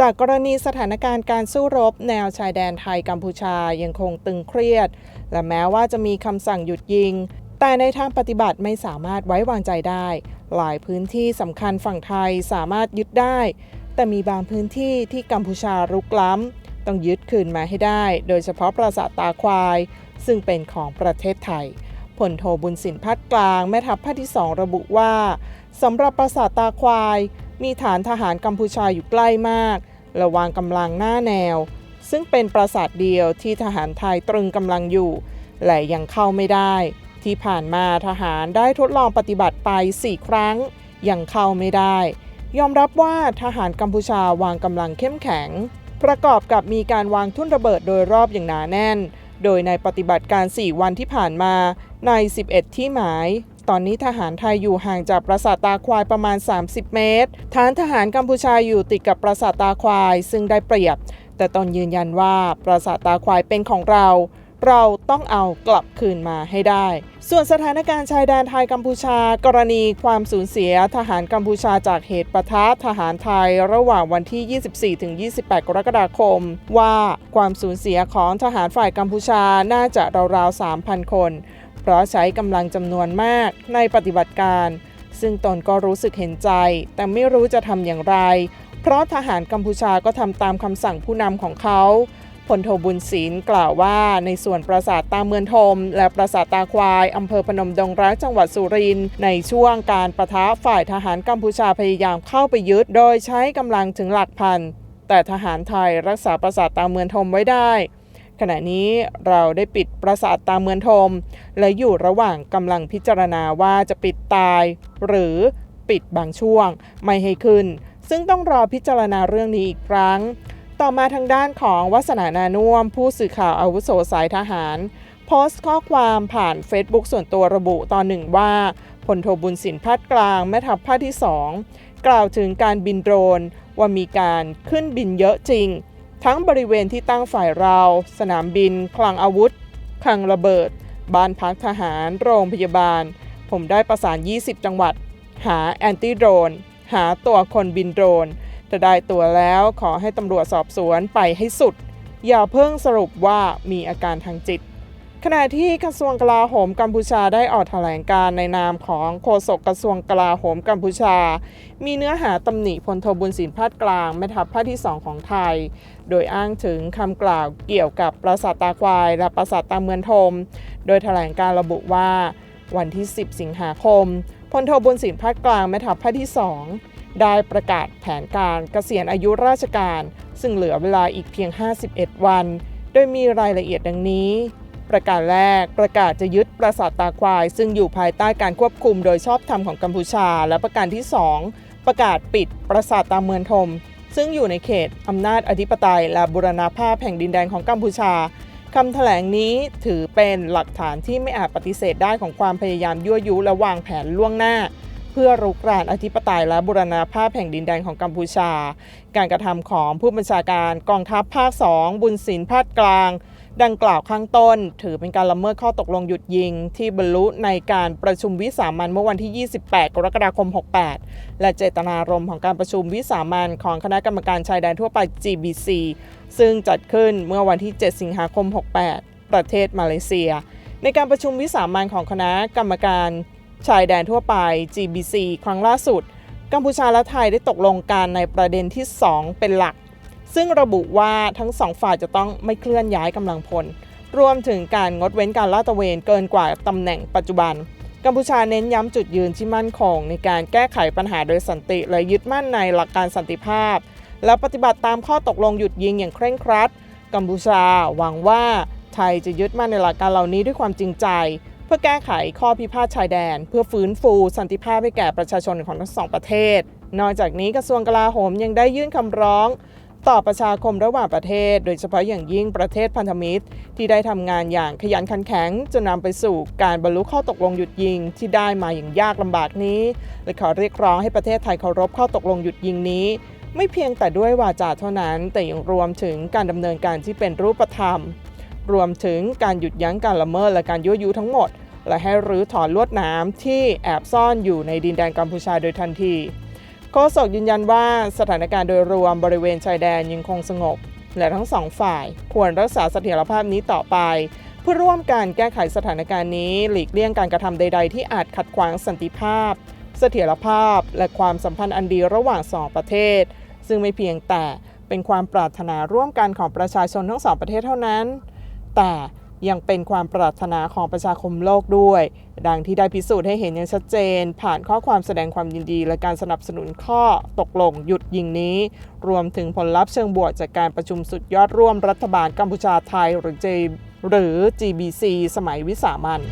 จากกรณีสถานการณ์การสู้รบแนวชายแดนไทยกัมพูชายังคงตึงเครียด และแม้ว่าจะมีคำสั่งหยุดยิง แต่ในทางปฏิบัติไม่สามารถไว้วางใจได้ หลายพื้นที่สำคัญฝั่งไทยสามารถยึดได้ แต่มีบางพื้นที่ที่กัมพูชารุกล้ำ ต้องยึดคืนมาให้ได้ โดยเฉพาะปราสาทตาควาย ซึ่งเป็นของประเทศไทยพลโทบุญสินพัดกลางแม่ทัพภาคที่สองระบุว่าสำหรับปราสาทตาควาย มีฐานทหารกัมพูชาอยู่ใกล้มากและวางกำลังหน้าแนว ซึ่งเป็นปราสาทเดียวที่ทหารไทยตรึงกำลังอยู่ และยังเข้าไม่ได้ ที่ผ่านมาทหารได้ทดลองปฏิบัติไป 4 ครั้ง ยังเข้าไม่ได้ ยอมรับว่าทหารกัมพูชาวางกำลังเข้มแข็ง ประกอบกับมีการวางทุ่นระเบิดโดยรอบอย่างหนาแน่น โดยในปฏิบัติการ 4 วันที่ผ่านมาใน 11 ที่หมาย ตอนนี้ทหารไทยอยู่ห่างจากปราสาทตาควายประมาณ 30 เมตร ฐานทหารกัมพูชาอยู่ติดกับปราสาทตาควายซึ่งได้เปรียบ แต่ตนยืนยันว่าปราสาทตาควายเป็นของเราเราต้องเอากลับคืนมาให้ได้ ส่วนสถานการณ์ชายแดนไทยกัมพูชา กรณีความสูญเสียทหารกัมพูชาจากเหตุปะทะทหารไทยระหว่างวันที่ 24-28 กรกฎาคม ว่าความสูญเสียของทหารฝ่ายกัมพูชาน่าจะราวๆ 3,000 คน เพราะใช้กำลังจำนวนมากในปฏิบัติการ ซึ่งตนก็รู้สึกเห็นใจ แต่ไม่รู้จะทำอย่างไร เพราะทหารกัมพูชาก็ทำตามคำสั่งผู้นำของเขาพลโทบุญศิลกล่าวว่าในส่วนปราสาทตาเมืองทม และปราสาทตาควาย อำเภอพนมดงรักจังหวัดสุรินทร์ในช่วงการประทะฝ่ายทหารกัมพูชาพยายามเข้าไปยึด โดยใช้กำลังถึงหลักพัน แต่ทหารไทยรักษาปราสาทตาเมืองทมไว้ได้ ขณะนี้เราได้ปิดปราสาทตาเมืองทม และอยู่ระหว่างกำลังพิจารณาว่าจะปิดตาย หรือปิดบางช่วง ไม่ให้ขึ้น ซึ่งต้องรอพิจารณาเรื่องนี้อีกครั้ง ต่อมาทางด้านของวัสนานานุ่มผู้สื่อข่าวอาวุโสสายทหาร โพสต์ข้อความผ่าน Facebook ส่วนตัวระบุตอนหนึ่งว่าพลโทบุญสินพัดกลางแม่ทัพภาคที่ 2 กล่าวถึงการบินโดรนว่ามีการขึ้นบินเยอะจริง ทั้งบริเวณที่ตั้งฝ่ายเราสนามบิน คลังอาวุธ คลังระเบิด บ้านพักทหาร โรงพยาบาล ผมได้ประสาน 20 จังหวัด หาแอนตี้โดรน หาตัวคนบินโดรน จะได้ตัวแล้วขอให้ตำรวจสอบสวนไปให้สุด อย่าเพิ่งสรุปว่ามีอาการทางจิต ขณะที่กระทรวงกลาโหมกัมพูชาได้ออกแถลงการในนามของโฆษกกระทรวงกลาโหมกัมพูชา มีเนื้อหาตำหนิพลโทบุญสินพาดกลางแม่ทัพภาคที่ 2 ของไทย โดยอ้างถึงคำกล่าวเกี่ยวกับปราสาทตาควาย และปราสาทตาเมืองทม โดยแถลงการระบุว่าวันที่ 10 สิงหาคมพลโทบุญสินพาดกลางแม่ทัพภาคที่ 2 ได้ประกาศแผนการเกษียณอายุราชการ ซึ่งเหลือเวลาอีกเพียง 51 วัน โดยมีรายละเอียดดังนี้ ประกาศแรกประกาศจะยึดปราสาทตาควาย ซึ่งอยู่ภายใต้การควบคุมโดยชอบธรรมของกัมพูชา และประการที่ 2 ประกาศปิดปราสาทตาเมืองทมซึ่งอยู่ในเขตอำนาจอธิปไตยและบูรณาภาพแห่งดินแดนของกัมพูชาคำแถลงนี้ถือเป็นหลักฐานที่ไม่อาจปฏิเสธได้ของความพยายามยั่วยุและวางแผนล่วงหน้า เพื่อรุกรานอธิปไตยและบูรณาภาพแห่งดินแดนของกัมพูชา การกระทำของผู้บัญชาการกองทัพภาค 2 บุญศิลป์ภาคกลาง ดังกล่าวข้างต้น ถือเป็นการละเมิดข้อตกลงหยุดยิง ที่บรรลุในการประชุมวิสามันเมื่อวันที่ 28 กรกฎาคม 68 และเจตนารมณ์ของการประชุมวิสามันของคณะกรรมการชายแดนทั่วไป GBC ซึ่งจัดขึ้นเมื่อวันที่ 7 สิงหาคม 68 ประเทศมาเลเซีย ในการประชุมวิสามันของคณะกรรมการชายแดนทั่วไป GBC ครั้งล่าสุด กัมพูชาและไทยได้ตกลงกันในประเด็นที่ 2 เป็นหลัก ซึ่งระบุว่าทั้งสองฝ่ายจะต้องไม่เคลื่อนย้ายกำลังพล รวมถึงการงดเว้นการลาดตระเวนเกินกว่าตำแหน่งปัจจุบัน กัมพูชาเน้นย้ำจุดยืนที่มั่นคง ในการแก้ไขปัญหาโดยสันติ และยึดมั่นในหลักการสันติภาพ และปฏิบัติตามข้อตกลงหยุดยิงอย่างเคร่งครัด กัมพูชาหวังว่าไทยจะยึดมั่นในหลักการเหล่านี้ด้วยความจริงใจ เพื่อแก้ไขข้อพิพาทชายแดน เพื่อฟื้นฟูสันติภาพให้แก่ประชาชนของทั้งสองประเทศ นอกจากนี้กระทรวงกลาโหมยังได้ยื่นคำร้อง ต่อประชาคมระหว่างประเทศ โดยเฉพาะอย่างยิ่งประเทศพันธมิตร ที่ได้ทำงานอย่างขยันขันแข็งจนนำไปสู่การบรรลุข้อตกลงหยุดยิงที่ได้มาอย่างยากลำบากนี้และขอเรียกร้องให้ประเทศไทยเคารพข้อตกลงหยุดยิงนี้ ไม่เพียงแต่ด้วยวาจาเท่านั้นแต่ยังรวมถึงการดำเนินการที่เป็นรูปธรรม รวมถึงการหยุดยั้งการละเมิดและการยั่วยุทั้งหมด และให้รื้อถอนลวดน้ำที่แอบซ่อนอยู่ในดินแดนกัมพูชาโดยทันที ฆษกยืนยันว่าสถานการณ์โดยรวมบริเวณชายแดนยังคงสงบ และทั้งสองฝ่ายควรรักษาเสถียรภาพนี้ต่อไป เพื่อร่วมกันแก้ไขสถานการณ์นี้หลีกเลี่ยงการกระทำใด ๆ ที่อาจขัดขวางสันติภาพ เสถียรภาพและความสัมพันธ์อันดีระหว่างสองประเทศ ซึ่งไม่เพียงแต่เป็นความปรารถนาร่วมกันของประชาชนทั้งสองประเทศเท่านั้น แต่ ยังเป็นความปรารถนาของประชาคมโลกด้วย ดังที่ได้พิสูจน์ให้เห็นอย่างชัดเจน ผ่านข้อความแสดงความยินดี และการสนับสนุนข้อตกลงหยุดยิงนี้ รวมถึงผลลัพธ์เชิงบวกจากการประชุมสุดยอดร่วมรัฐบาลกัมพูชาไทยหรือ J หรือ GBC สมัยวิสามัน